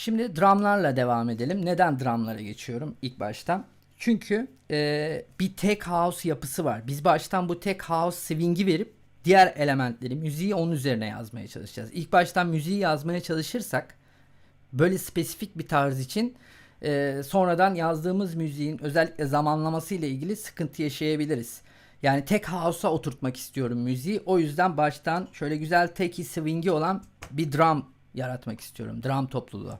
Şimdi drumlarla devam edelim. Neden drumlara geçiyorum ilk başta? Çünkü e, bir tek house yapısı var. Biz baştan bu tek house swing'i verip diğer elementleri, müziği onun üzerine yazmaya çalışacağız. İlk baştan müziği yazmaya çalışırsak böyle spesifik bir tarz için e, sonradan yazdığımız müziğin özellikle zamanlaması ile ilgili sıkıntı yaşayabiliriz. Yani tek house'a oturtmak istiyorum müziği. O yüzden baştan şöyle güzel teki swing'i olan bir drum yaratmak istiyorum. Drum topluluğu.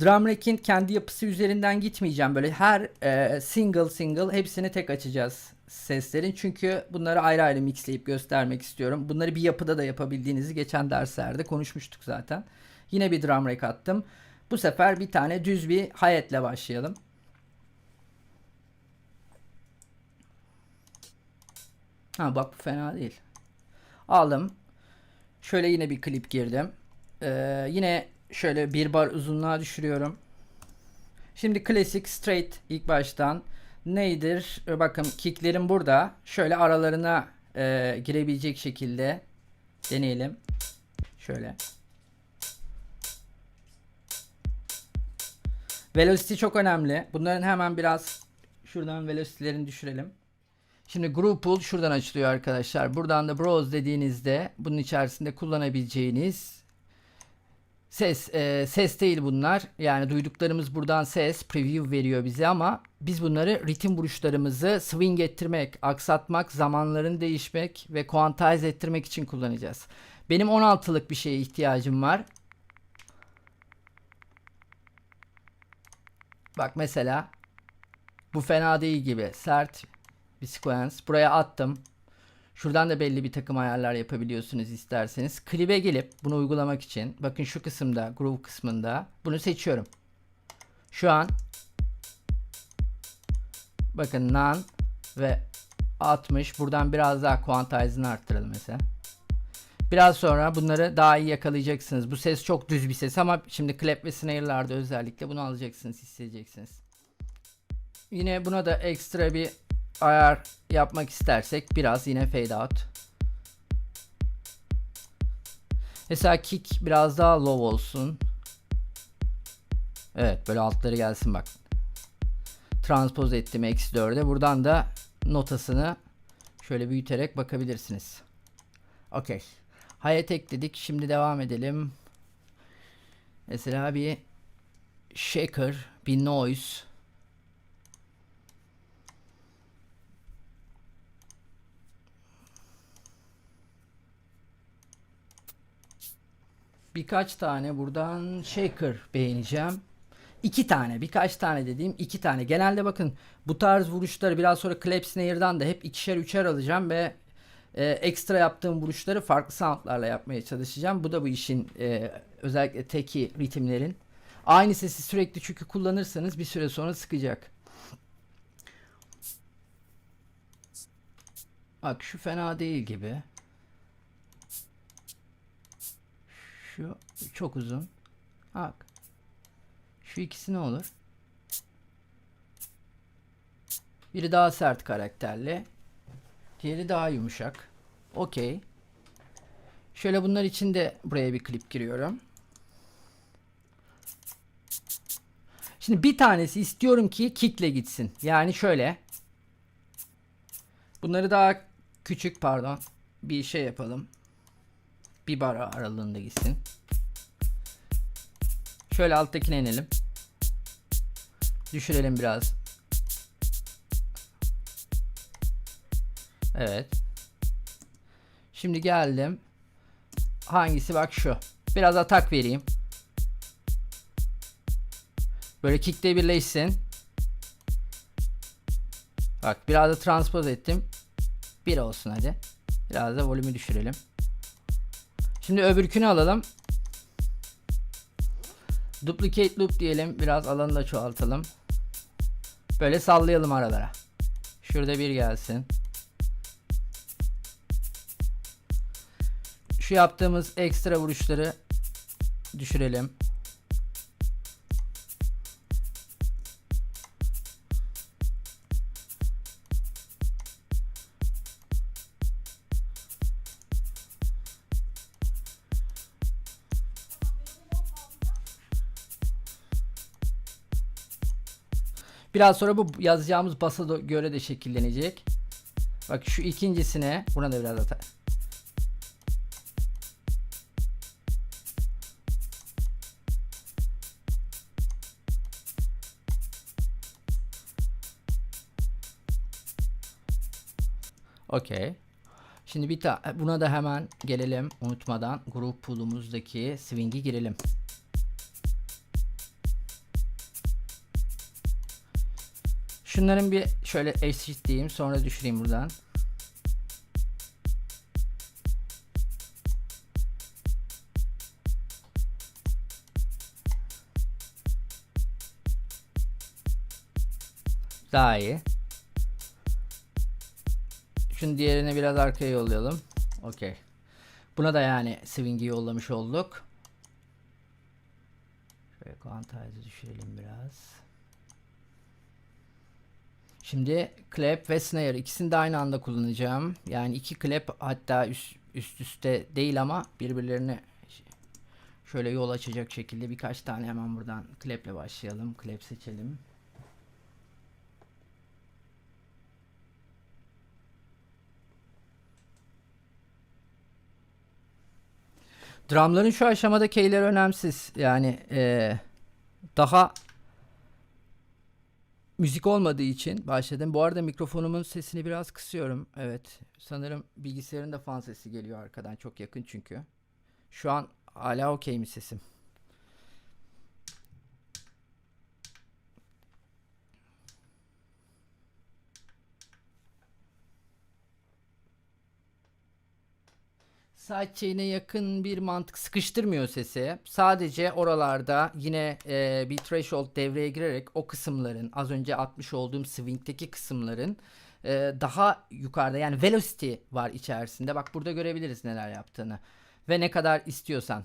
Drum Rack'in kendi yapısı üzerinden gitmeyeceğim. Böyle her e, single single hepsini tek açacağız seslerin. Çünkü bunları ayrı ayrı mixleyip göstermek istiyorum. Bunları bir yapıda da yapabildiğinizi geçen derslerde konuşmuştuk zaten. Yine bir drum rack attım. Bu sefer bir tane düz bir hi başlayalım. Ha bak bu fena değil. Aldım. Şöyle yine bir klip girdim. Ee, yine şöyle bir bar uzunluğa düşürüyorum. Şimdi klasik straight ilk baştan neydir? Ee, Bakın kicklerim burada. Şöyle aralarına e, girebilecek şekilde deneyelim. Şöyle. Velocity çok önemli. Bunların hemen biraz şuradan velocity'lerini düşürelim. Şimdi Group Pool şuradan açılıyor arkadaşlar. Buradan da Browse dediğinizde bunun içerisinde kullanabileceğiniz ses e, ses değil bunlar. Yani duyduklarımız buradan ses preview veriyor bize ama biz bunları ritim vuruşlarımızı swing ettirmek, aksatmak, zamanlarını değişmek ve quantize ettirmek için kullanacağız. Benim 16'lık bir şeye ihtiyacım var. Bak mesela bu fena değil gibi. Sert bir sequence. Buraya attım. Şuradan da belli bir takım ayarlar yapabiliyorsunuz isterseniz. Klibe gelip bunu uygulamak için bakın şu kısımda groove kısmında bunu seçiyorum. Şu an bakın nan ve 60 buradan biraz daha quantize'ını arttıralım mesela. Biraz sonra bunları daha iyi yakalayacaksınız. Bu ses çok düz bir ses ama şimdi clap ve snare'larda özellikle bunu alacaksınız, hissedeceksiniz. Yine buna da ekstra bir ayar yapmak istersek biraz yine fade out. Mesela kick biraz daha low olsun. Evet böyle altları gelsin bak. Transpose ettim eksi 4'e. Buradan da notasını şöyle büyüterek bakabilirsiniz. Okey. Hayat ekledik. Şimdi devam edelim. Mesela bir shaker, bir noise. Birkaç tane buradan shaker beğeneceğim. İki tane, birkaç tane dediğim iki tane. Genelde bakın bu tarz vuruşları biraz sonra clap snare'dan da hep ikişer üçer alacağım ve e, ekstra yaptığım vuruşları farklı soundlarla yapmaya çalışacağım. Bu da bu işin e, özellikle teki ritimlerin. Aynı sesi sürekli çünkü kullanırsanız bir süre sonra sıkacak. Bak şu fena değil gibi. Şu çok uzun. Bak. Şu ikisi ne olur? Biri daha sert karakterli. Diğeri daha yumuşak. Okey. Şöyle bunlar için de buraya bir klip giriyorum. Şimdi bir tanesi istiyorum ki kickle gitsin. Yani şöyle. Bunları daha küçük pardon. Bir şey yapalım. Bir bar aralığında gitsin. Şöyle alttakine inelim. Düşürelim biraz. Evet. Şimdi geldim. Hangisi bak şu. Biraz atak vereyim. Böyle kickle birleşsin. Bak biraz da transpose ettim. Bir olsun hadi. Biraz da volümü düşürelim. Şimdi öbürkünü alalım. Duplicate loop diyelim. Biraz alanı da çoğaltalım. Böyle sallayalım aralara. Şurada bir gelsin. Şu yaptığımız ekstra vuruşları düşürelim. Biraz sonra bu yazacağımız basa göre de şekillenecek. Bak şu ikincisine buna da biraz atar. Okey. Şimdi bir ta buna da hemen gelelim unutmadan grup pool'umuzdaki swing'i girelim. Şunların bir şöyle eşitleyeyim sonra düşüreyim buradan. Daha iyi. Şunu diğerine biraz arkaya yollayalım. Okey. Buna da yani swing'i yollamış olduk. Şöyle quantize'ı düşürelim biraz. Şimdi clap ve snare ikisini de aynı anda kullanacağım. Yani iki clap hatta üst, üst üste değil ama birbirlerine şöyle yol açacak şekilde birkaç tane hemen buradan clap başlayalım. Clap seçelim. Drumların şu aşamada keyleri önemsiz. Yani eee, daha müzik olmadığı için başladım. Bu arada mikrofonumun sesini biraz kısıyorum. Evet. Sanırım bilgisayarın da fan sesi geliyor arkadan. Çok yakın çünkü. Şu an hala okey mi sesim? Sidechain'e yakın bir mantık sıkıştırmıyor sesi. Sadece oralarda yine e, bir threshold devreye girerek o kısımların az önce atmış olduğum swing'teki kısımların e, daha yukarıda yani velocity var içerisinde. Bak burada görebiliriz neler yaptığını ve ne kadar istiyorsan.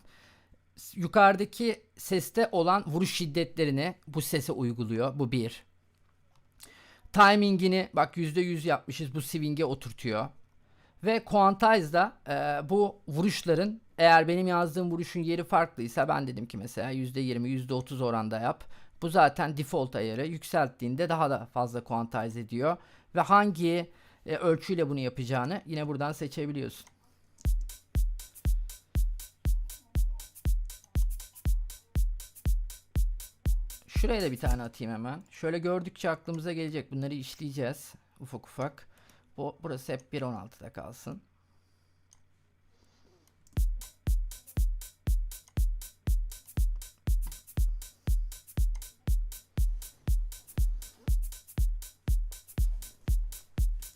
Yukarıdaki seste olan vuruş şiddetlerini bu sese uyguluyor. Bu bir. Timingini bak %100 yapmışız. Bu swing'e oturtuyor. Ve Quantize'da e, bu vuruşların eğer benim yazdığım vuruşun yeri farklıysa ben dedim ki mesela %20 %30 oranda yap. Bu zaten default ayarı yükselttiğinde daha da fazla quantize ediyor. Ve hangi e, ölçüyle bunu yapacağını yine buradan seçebiliyorsun. Şuraya da bir tane atayım hemen. Şöyle gördükçe aklımıza gelecek. Bunları işleyeceğiz ufak ufak. Bu burası hep 1.16'da kalsın.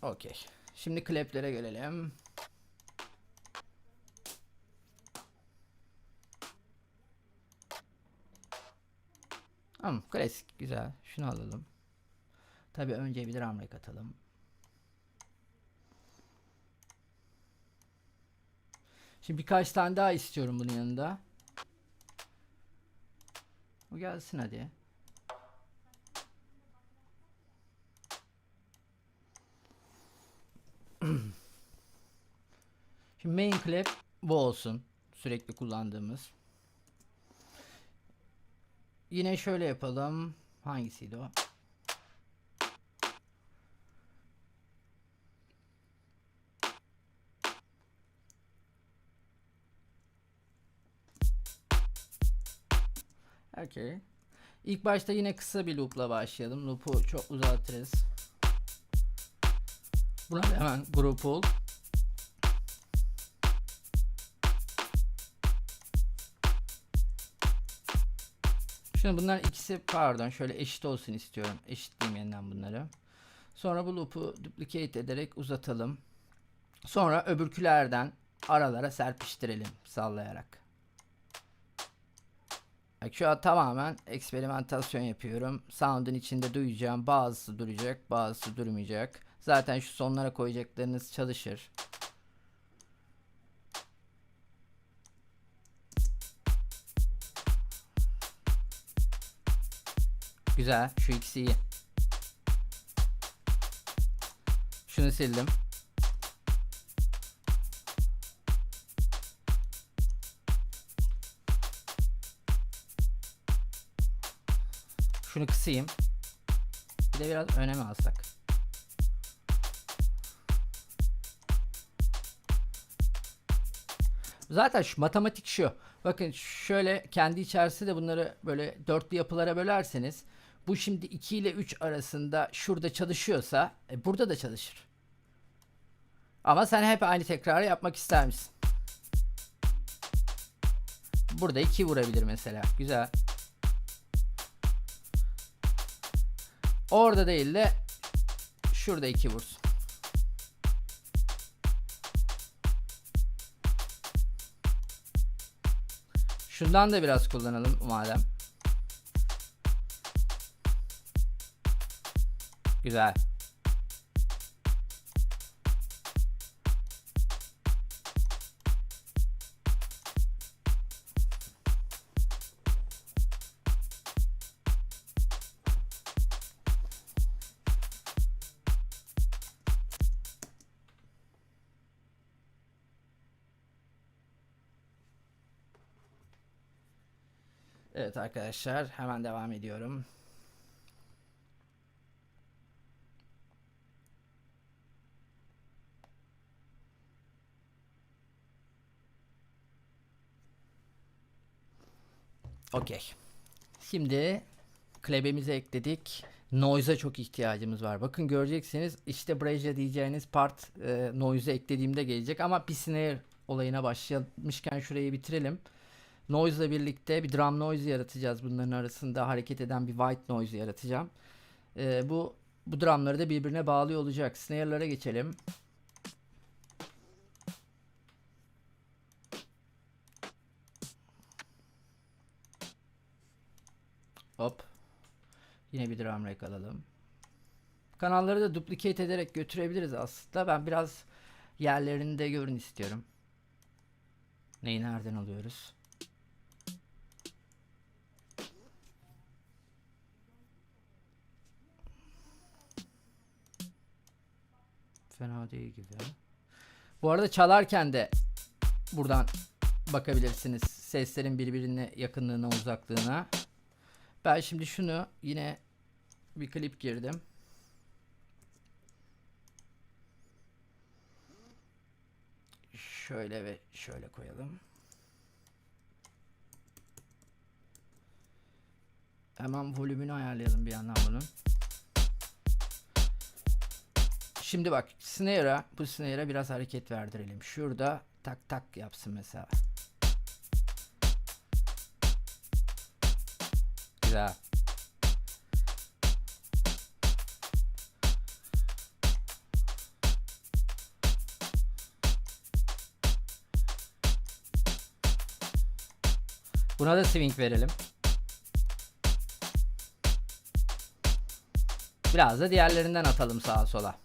Okey. Şimdi klepleri gelelim. Tamam klasik güzel. Şunu alalım. Tabi önce bir drum rack atalım. Şimdi birkaç tane daha istiyorum bunun yanında. O gelsin hadi. Şimdi main clap bu olsun. Sürekli kullandığımız. Yine şöyle yapalım. Hangisiydi o? Okay. İlk başta yine kısa bir loop'la başlayalım. Loop'u çok uzatırız. Buna hemen group ol. Şimdi bunlar ikisi pardon şöyle eşit olsun istiyorum. Eşitleyeyim yeniden bunları. Sonra bu loop'u duplicate ederek uzatalım. Sonra öbürkülerden aralara serpiştirelim sallayarak. Bak şu an tamamen eksperimentasyon yapıyorum. Sound'un içinde duyacağım. Bazısı duracak, bazısı durmayacak. Zaten şu sonlara koyacaklarınız çalışır. Güzel. Şu ikisi iyi. Şunu sildim. Şunu kısayım. Bir de biraz öne mi alsak? Zaten şu matematik şu. Bakın şöyle kendi içerisinde de bunları böyle dörtlü yapılara bölerseniz bu şimdi 2 ile 3 arasında şurada çalışıyorsa e, burada da çalışır. Ama sen hep aynı tekrarı yapmak ister misin? Burada 2 vurabilir mesela. Güzel. Orada değil de şurada 2 vursun. Şundan da biraz kullanalım madem. Güzel. Evet arkadaşlar hemen devam ediyorum. Okey. Şimdi klebemize ekledik. Noise'a çok ihtiyacımız var. Bakın göreceksiniz işte Brazia diyeceğiniz part e, noise'u eklediğimde gelecek ama bir snare olayına başlamışken şurayı bitirelim. Noise ile birlikte bir drum noise yaratacağız. Bunların arasında hareket eden bir white noise yaratacağım. Ee, bu bu drumları da birbirine bağlıyor olacak. Snare'lara geçelim. Hop. Yine bir drum rack alalım. Kanalları da duplicate ederek götürebiliriz aslında. Ben biraz yerlerini de görün istiyorum. Neyi nereden alıyoruz? Fena değil gibi. Bu arada çalarken de buradan bakabilirsiniz. Seslerin birbirine yakınlığına, uzaklığına. Ben şimdi şunu yine bir klip girdim. Şöyle ve şöyle koyalım. Hemen volümünü ayarlayalım bir yandan bunun. Şimdi bak snare'a bu snare'a biraz hareket verdirelim. Şurada tak tak yapsın mesela. Güzel. Buna da swing verelim. Biraz da diğerlerinden atalım sağa sola.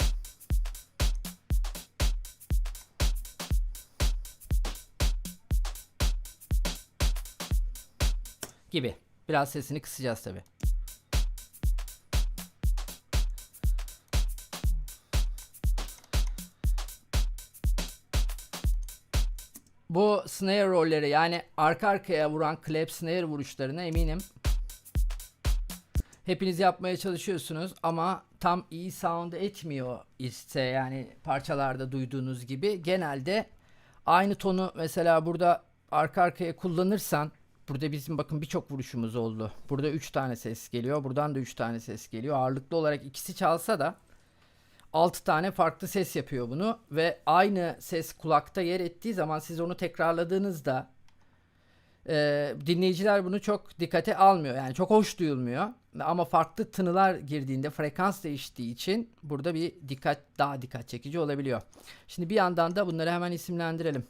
Gibi. Biraz sesini kısacağız tabi. Bu snare rolleri yani arka arkaya vuran clap snare vuruşlarına eminim hepiniz yapmaya çalışıyorsunuz ama tam iyi sound etmiyor ise yani parçalarda duyduğunuz gibi genelde aynı tonu mesela burada arka arkaya kullanırsan Burada bizim bakın birçok vuruşumuz oldu. Burada 3 tane ses geliyor. Buradan da 3 tane ses geliyor. Ağırlıklı olarak ikisi çalsa da 6 tane farklı ses yapıyor bunu. Ve aynı ses kulakta yer ettiği zaman siz onu tekrarladığınızda e, dinleyiciler bunu çok dikkate almıyor. Yani çok hoş duyulmuyor. Ama farklı tınılar girdiğinde frekans değiştiği için burada bir dikkat daha dikkat çekici olabiliyor. Şimdi bir yandan da bunları hemen isimlendirelim.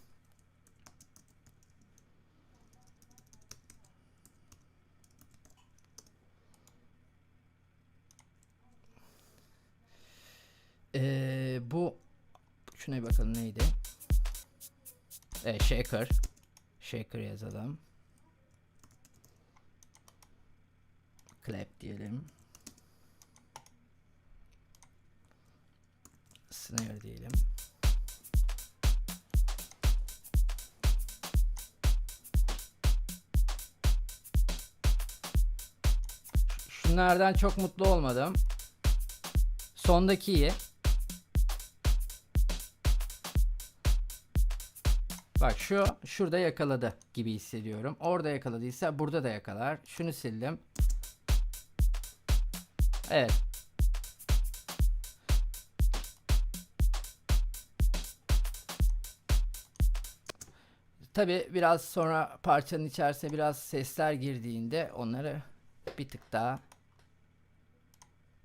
Ee, bu şuna bir bakalım neydi? Ee, shaker. Shaker yazalım. Clap diyelim. Snare diyelim. Şunlardan çok mutlu olmadım. Sondaki iyi. Bak şu şurada yakaladı gibi hissediyorum. Orada yakaladıysa burada da yakalar. Şunu sildim. Evet. Tabi biraz sonra parçanın içerisine biraz sesler girdiğinde onları bir tık daha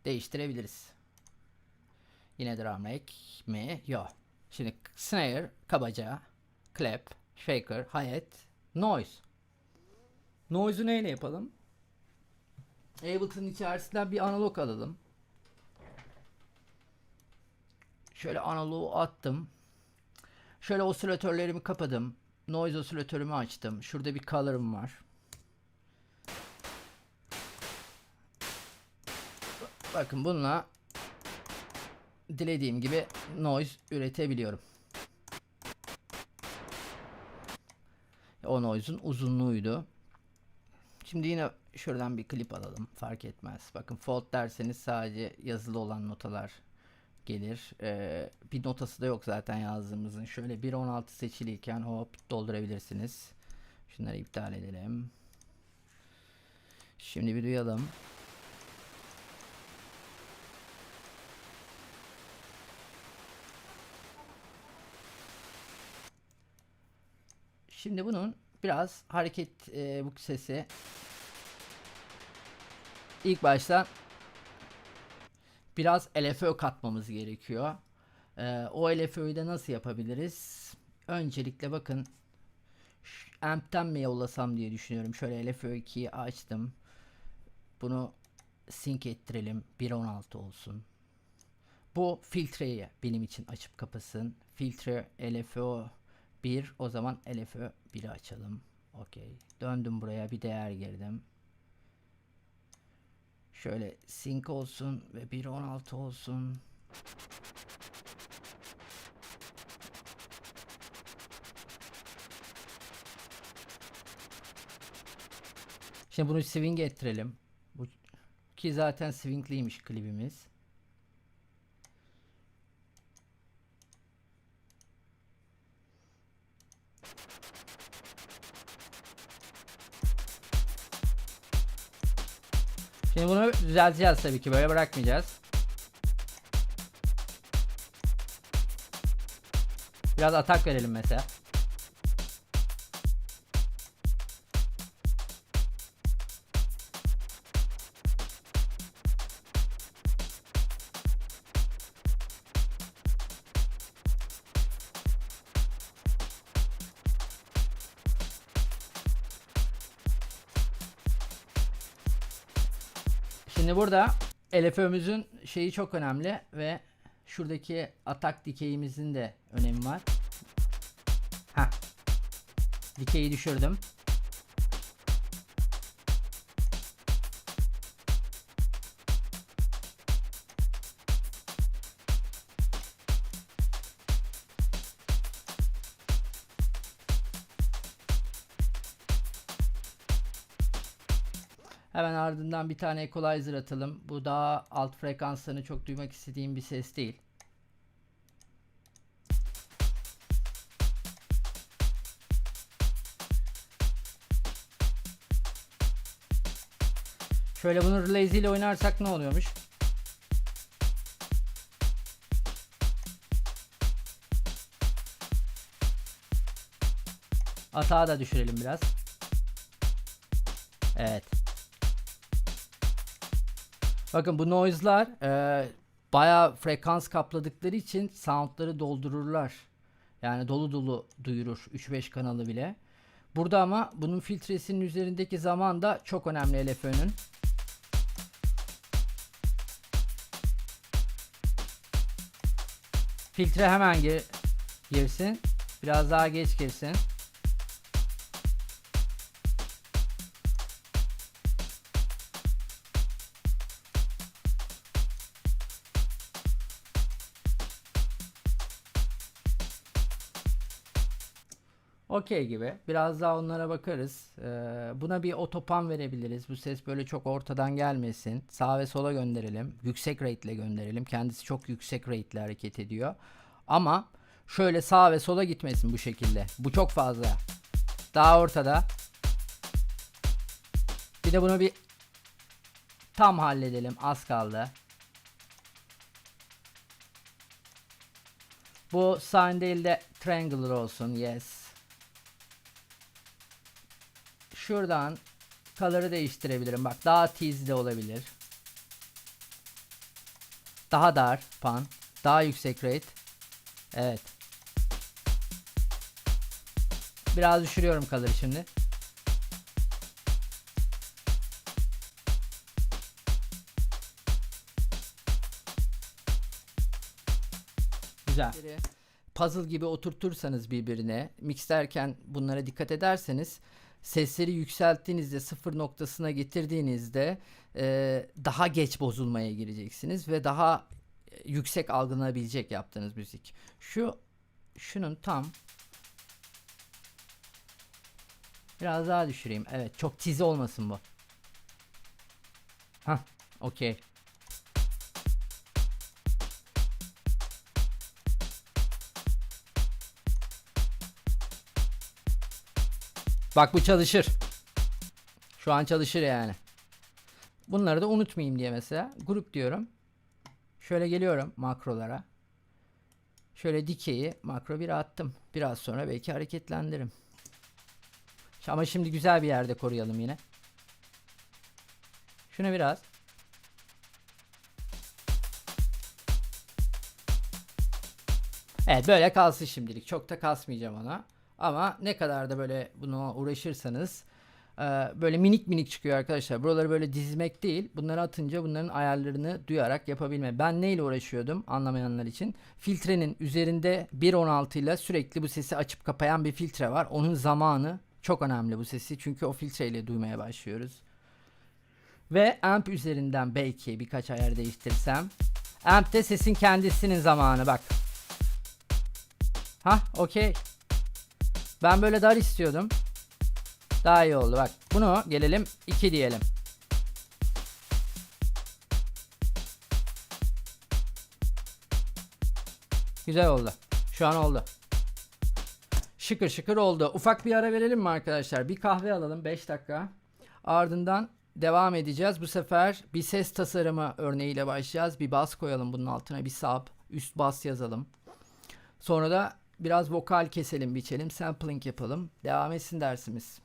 değiştirebiliriz. Yine drum rack mi? Yok. Şimdi snare kabaca, clap, shaker, hi-hat, noise. Noise'u neyle yapalım? Ableton içerisinden bir analog alalım. Şöyle analogu attım. Şöyle osilatörlerimi kapadım. Noise osilatörümü açtım. Şurada bir color'ım var. Bakın bununla dilediğim gibi noise üretebiliyorum. O noise'un uzunluğuydu. Şimdi yine şuradan bir klip alalım. Fark etmez. Bakın fault derseniz sadece yazılı olan notalar gelir. Ee, bir notası da yok zaten yazdığımızın. Şöyle 1.16 seçiliyken hop doldurabilirsiniz. Şunları iptal edelim. Şimdi bir duyalım. Şimdi bunun biraz hareket e, bu sesi ilk başta biraz LFO katmamız gerekiyor. Ee, o LFO'yu da nasıl yapabiliriz? Öncelikle bakın Amp'ten mi yollasam diye düşünüyorum. Şöyle LFO 2'yi açtım. Bunu sync ettirelim. 1.16 olsun. Bu filtreyi benim için açıp kapasın. Filtre LFO 1 o zaman LFO 1'i açalım. Okey. Döndüm buraya bir değer girdim. Şöyle sync olsun ve 1.16 olsun. Şimdi bunu swing ettirelim. Bu ki zaten swingliymiş klibimiz. Düzelteceğiz tabii ki böyle bırakmayacağız. Biraz atak verelim mesela. Şimdi burada LFÖ'müzün şeyi çok önemli ve şuradaki atak dikeyimizin de önemi var. Ha. Dikeyi düşürdüm. Hemen ardından bir tane equalizer atalım. Bu daha alt frekanslarını çok duymak istediğim bir ses değil. Şöyle bunu lazy ile oynarsak ne oluyormuş? Atağı da düşürelim biraz. Evet. Bakın bu noise'lar e, bayağı frekans kapladıkları için soundları doldururlar. Yani dolu dolu duyurur 3-5 kanalı bile. Burada ama bunun filtresinin üzerindeki zaman da çok önemli LFO'nun. Filtre hemen gir girsin. Biraz daha geç girsin. Okey gibi. Biraz daha onlara bakarız. Ee, buna bir otopan verebiliriz. Bu ses böyle çok ortadan gelmesin. Sağ ve sola gönderelim. Yüksek rate ile gönderelim. Kendisi çok yüksek rate ile hareket ediyor. Ama şöyle sağ ve sola gitmesin bu şekilde. Bu çok fazla. Daha ortada. Bir de bunu bir tam halledelim. Az kaldı. Bu sine değil de triangular olsun. Yes. Şuradan color'ı değiştirebilirim. Bak daha tease de olabilir. Daha dar pan. Daha yüksek rate. Evet. Biraz düşürüyorum color'ı şimdi. Güzel. Puzzle gibi oturtursanız birbirine, mixlerken bunlara dikkat ederseniz sesleri yükselttiğinizde sıfır noktasına getirdiğinizde e, daha geç bozulmaya gireceksiniz ve daha e, yüksek algılanabilecek yaptığınız müzik. Şu şunun tam biraz daha düşüreyim. Evet, çok tizi olmasın bu. Hah, okey. Bak bu çalışır. Şu an çalışır yani. Bunları da unutmayayım diye mesela grup diyorum. Şöyle geliyorum makrolara. Şöyle dikeyi makro bir attım. Biraz sonra belki hareketlendiririm. Ama şimdi güzel bir yerde koruyalım yine. Şuna biraz. Evet böyle kalsın şimdilik. Çok da kasmayacağım ona. Ama ne kadar da böyle buna uğraşırsanız e, böyle minik minik çıkıyor arkadaşlar. Buraları böyle dizmek değil. Bunları atınca bunların ayarlarını duyarak yapabilme. Ben neyle uğraşıyordum anlamayanlar için? Filtrenin üzerinde 1.16 ile sürekli bu sesi açıp kapayan bir filtre var. Onun zamanı çok önemli bu sesi. Çünkü o filtreyle duymaya başlıyoruz. Ve amp üzerinden belki birkaç ayar değiştirsem. Amp'te sesin kendisinin zamanı bak. Ha, okey. Ben böyle dar istiyordum. Daha iyi oldu bak. Bunu gelelim 2 diyelim. Güzel oldu. Şu an oldu. Şıkır şıkır oldu. Ufak bir ara verelim mi arkadaşlar? Bir kahve alalım 5 dakika. Ardından devam edeceğiz. Bu sefer bir ses tasarımı örneğiyle başlayacağız. Bir bas koyalım bunun altına bir sub. Üst bas yazalım. Sonra da biraz vokal keselim, biçelim, sampling yapalım. Devam etsin dersimiz.